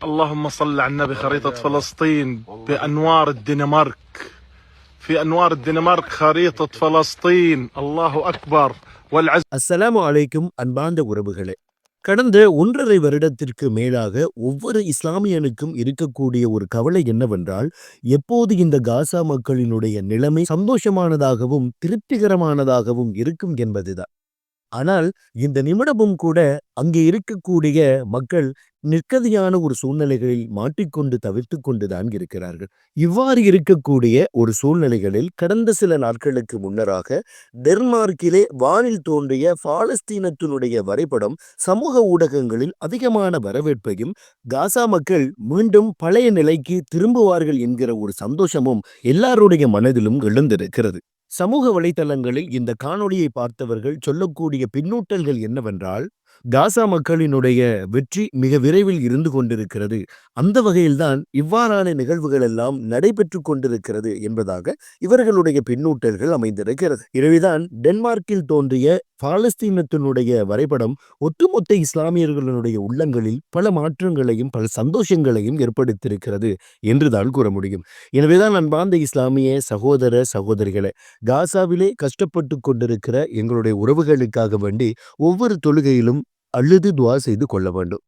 اللهم صل على النبي خريطة فلسطين بأنوار الدنمارك في أنوار الدنمارك خريطة فلسطين الله أكبر والعز அஸ்ஸலாமு அலைக்கும் அன்பார்ந்த உறவுகளே கடந்த ஒன்றரை வருடத்திற்கு மேலாக ஒவ்வொரு இஸ்லாமியனுக்கும் இருக்கக்கூடிய ஒரு கவலை என்னவென்றால் எப்போது இந்த காசா மக்களினுடைய நிலைமை சந்தோஷமானதாகவும் திருப்திகரமானதாகவும் இருக்கும் என்பதுதான் ஆனால் இந்த நிமிடமும் கூட அங்கே இருக்கக்கூடிய மக்கள் நிற்கதியான ஒரு சூழ்நிலைகளில் மாட்டிக்கொண்டு தவிர்த்து கொண்டுதான் இருக்கிறார்கள். இவ்வாறு இருக்கக்கூடிய ஒரு சூழ்நிலைகளில் கடந்த சில நாட்களுக்கு முன்னராக டென்மார்க்கிலே வானில் தோன்றிய பாலஸ்தீனத்தினுடைய வரைபடம் சமூக ஊடகங்களில் அதிகமான வரவேற்பையும் காசா மக்கள் மீண்டும் பழைய நிலைக்கு திரும்புவார்கள் என்கிற ஒரு சந்தோஷமும் எல்லாருடைய மனதிலும் எழுந்திருக்கிறது. சமூக வலைத்தளங்களில் இந்த காணொளியை பார்த்தவர்கள் சொல்லக்கூடிய பின்னூட்டல்கள் என்னவென்றால் காசா மக்களினுடைய வெற்றி மிக விரைவில் இருந்து கொண்டிருக்கிறது. அந்த வகையில்தான் இவ்வாறான நிகழ்வுகள் எல்லாம் நடைபெற்று கொண்டிருக்கிறது என்பதாக இவர்களுடைய பின்னூட்டல்கள் அமைந்திருக்கிறது. எனவேதான் டென்மார்க்கில் தோன்றிய பாலஸ்தீனத்தினுடைய வரைபடம் ஒட்டுமொத்த இஸ்லாமியர்களுடைய உள்ளங்களில் பல மாற்றங்களையும் பல சந்தோஷங்களையும் ஏற்படுத்தியிருக்கிறது என்றுதான் கூற முடியும். எனவேதான் அன்பார்ந்த இஸ்லாமிய சகோதர சகோதரிகளை காசாவிலே கஷ்டப்பட்டு கொண்டிருக்கிற எங்களுடைய உறவுகளுக்காக வேண்டி ஒவ்வொரு தொழுகையிலும் அழுது துவா செய்து கொள்ள வேண்டும்.